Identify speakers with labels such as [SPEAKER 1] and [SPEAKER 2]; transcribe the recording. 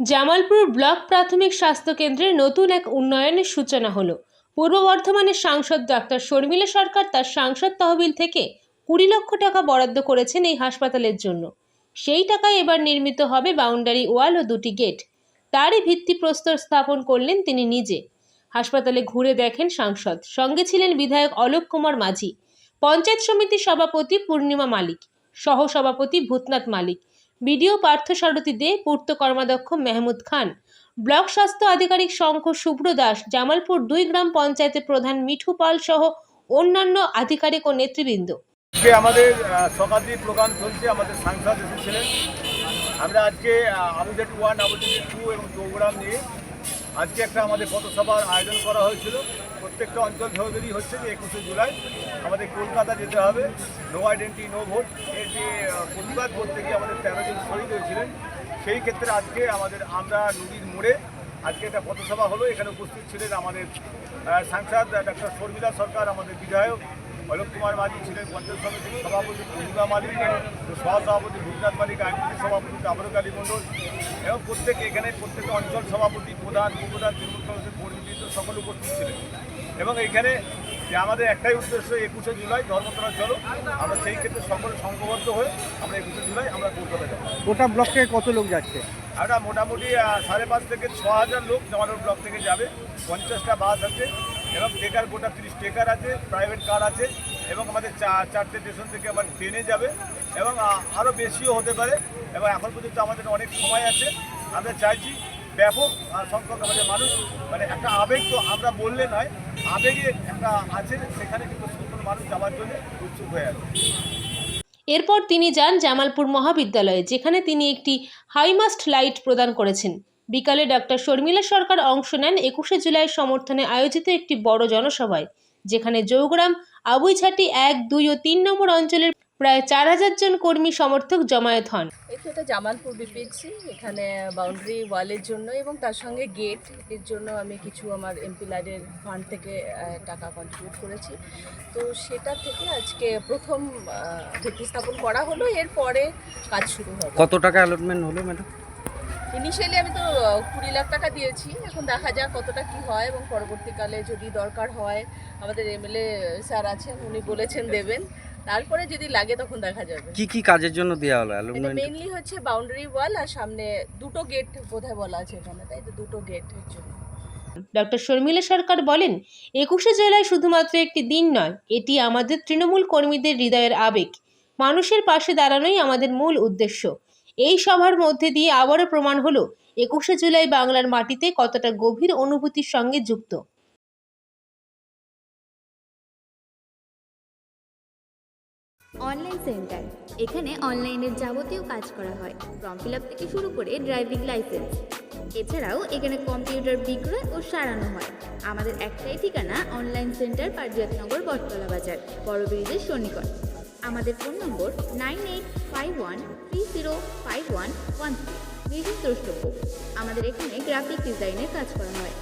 [SPEAKER 1] Jamalpur block প্রাথমিক স্বাস্থ্য কেন্দ্রে নতুন এক উন্নয়নের সূচনা হলো। পূর্ব বর্ধমানের সাংসদ ডাক্তার শর্মিলা সরকার তার সাংসদ তহবিল থেকে কুড়ি লক্ষ টাকা বরাদ্দ করেছেন এই হাসপাতালের জন্য। সেই টাকায় এবার নির্মিত হবে বাউন্ডারি ওয়াল ও দুটি গেট। তারই ভিত্তিপ্রস্তর স্থাপন করলেন তিনি নিজে। হাসপাতালে ঘুরে দেখেন সাংসদ। সঙ্গে ছিলেন বিধায়ক অলোক কুমার মাঝি। পঞ্চায়েত সমিতির সভাপতি পূর্ণিমা মালিক। সহ সভাপতি ভূতনাথ মালিক। বিডিও পার্থ সারথী দে পূর্ত কর্মাধ্যক্ষ মেহমুদ খান। ব্লক স্বাস্থ্য আধিকারিক শঙ্খ শুভ্র দাস, জামালপুর দুই গ্রাম পঞ্চায়েতের প্রধান মিঠু পাল সহ অন্যান্য আধিকারিক ও নেতৃবৃন্দ।
[SPEAKER 2] আমাদের শতাব্দী প্রোগ্রাম চলছে, আমাদের সাংসদ এসেছিলেন। আমরা আজকে আবুজেট ওয়ান আবুজেট টু এবং প্রোগ্রাম নিয়ে আজকে একটা আমাদের পথসভার আয়োজন করা হয়েছিল। প্রত্যেকটা অঞ্চল ধরেই হচ্ছে যে একুশে জুলাই। আমাদের কলকাতা যেতে হবে। নো আইডেন্টি নো ভোট এর যে প্রতিবাদ করতে গিয়ে আমাদের তেরো জন শহীদ হয়েছিলেন। সেই ক্ষেত্রে আজকে আমাদের আমরা নদীর মোড়ে আজকে একটা পথসভা হলো। এখানে উপস্থিত ছিলেন আমাদের সাংসদ ডাক্তার শর্মিলা সরকার, আমাদের বিধায়ক অলোক কুমার মাঝি ছিলেন পঞ্চায়েত সমিতির সভাপতি পূর্ণিমা মালিক সহসভাপতি ভূতনাথ মালিক আইনজীবী সভাপতি আবরক আলী মণ্ডল। এবং প্রত্যেক এখানে প্রত্যেক অঞ্চল সভাপতি প্রধান উপপ্রধান তৃণমূল কংগ্রেসের কর্মীবৃন্দ সকল উপস্থিত ছিলেন। এবং এইখানে যে আমাদের একটাই উদ্দেশ্য একুশে জুলাই ধর্মতলা চলো আমরা সেই ক্ষেত্রে সকল সংঘবদ্ধ হয়ে আমরা একুশে জুলাই আমরা কলকাতা যাব
[SPEAKER 3] গোটা ব্লক থেকে কত লোক যাচ্ছে?
[SPEAKER 2] আমরা মোটামুটি সাড়ে পাঁচ থেকে ছ হাজার লোক জামালপুর ব্লক থেকে যাবে। পঞ্চাশটা বাস আছে। এবং টেকার, গোটা তিরিশ টেকার আছে প্রাইভেট কার আছে, এবং আমাদের চারটে স্টেশন থেকে আবার ট্রেনে যাবে, এবং আরও বেশিও হতে পারে। এবং এখন পর্যন্ত আমাদের অনেক সময় আছে। আমরা চাইছি ব্যাপক সংখ্যক আমাদের মানুষ মানে একটা আবেগ তো আমরা বললে নয়, আবেগে একটা আছে, সেখানে কিন্তু মানুষ যাওয়ার জন্য উৎসুক হয়ে আছে।
[SPEAKER 1] এরপর তিনি যান জামালপুর মহাবিদ্যালয়ে, যেখানে তিনি একটি হাইমাস্ট লাইট প্রদান করেছেন। বিকালে ডক্টর শর্মিলা সরকার অংশ নেন একুশে জুলাই সমর্থনে আয়োজিত একটি বড় জনসভায় যেখানে জৌগ্রাম আবুইঝাটি এক দুই ও তিন নম্বর অঞ্চলের প্রায় চার হাজার জন কর্মী সমর্থক জমায়েত হন।
[SPEAKER 4] এটা জামালপুর বিপিএসসি এখানে বাউন্ডারি ওয়ালের জন্য এবং তার সঙ্গে গেটের জন্য আমি কিছু আমার এমপি লাইডের ফান্ড থেকে টাকা কন্ট্রিবিউট করেছি। তো সেটা থেকে আজকে প্রথম ভিত্তি স্থাপন করা হলো। এরপরে কাজ শুরু হবে।
[SPEAKER 3] কত টাকা অ্যালটমেন্ট হলো ম্যাডাম
[SPEAKER 4] ইনিশিয়ালি আমি তো কুড়ি লাখ টাকা দিয়েছি। এখন দেখা যাক কতটা কি হয় এবং পরবর্তীকালে যদি দরকার হয় আমাদের এমএলএ স্যার আছেন উনি বলেছেন দেবেন। তারপরে যদি লাগে তখন দেখা যাবে।
[SPEAKER 3] কি কি কাজের জন্য দেওয়া হলো?
[SPEAKER 4] এটা
[SPEAKER 3] অ্যালটমেন্ট
[SPEAKER 4] মেইনলি হচ্ছে বাউন্ডারি ওয়াল আর সামনে দুটো গেট বোধহয় বলা আছে এখানে তাই তো? দুটো গেটের জন্য।
[SPEAKER 1] ডক্টর শর্মিলা সরকার বলেন একুশে জেলায় শুধুমাত্র একটি দিন নয় এটি আমাদের তৃণমূল কর্মীদের হৃদয়ের আবেগ। মানুষের পাশে দাঁড়ানোই আমাদের মূল উদ্দেশ্য। এই সভার মধ্যে দিয়ে আবারও প্রমাণ হলো একুশে জুলাই বাংলার মাটিতে কতটা গভীর অনুভূতির সঙ্গে যুক্ত।
[SPEAKER 5] অনলাইন সেন্টার, এখানে অনলাইনের যাবতীয় কাজ করা হয়, ফর্ম ফিল থেকে শুরু করে ড্রাইভিং লাইসেন্স। এছাড়াও এখানে কম্পিউটার বিক্রয় ও সারানো হয়। আমাদের একটাই ঠিকানা অনলাইন সেন্টার পারজিয়াতনগর বটতলা বাজার, বড় ব্রিজের সন্নিকট। আমাদের phone number nine eight five one three zero five one one three. আমাদের এখানে গ্রাফিক ডিজাইনের কাজ করা হয়।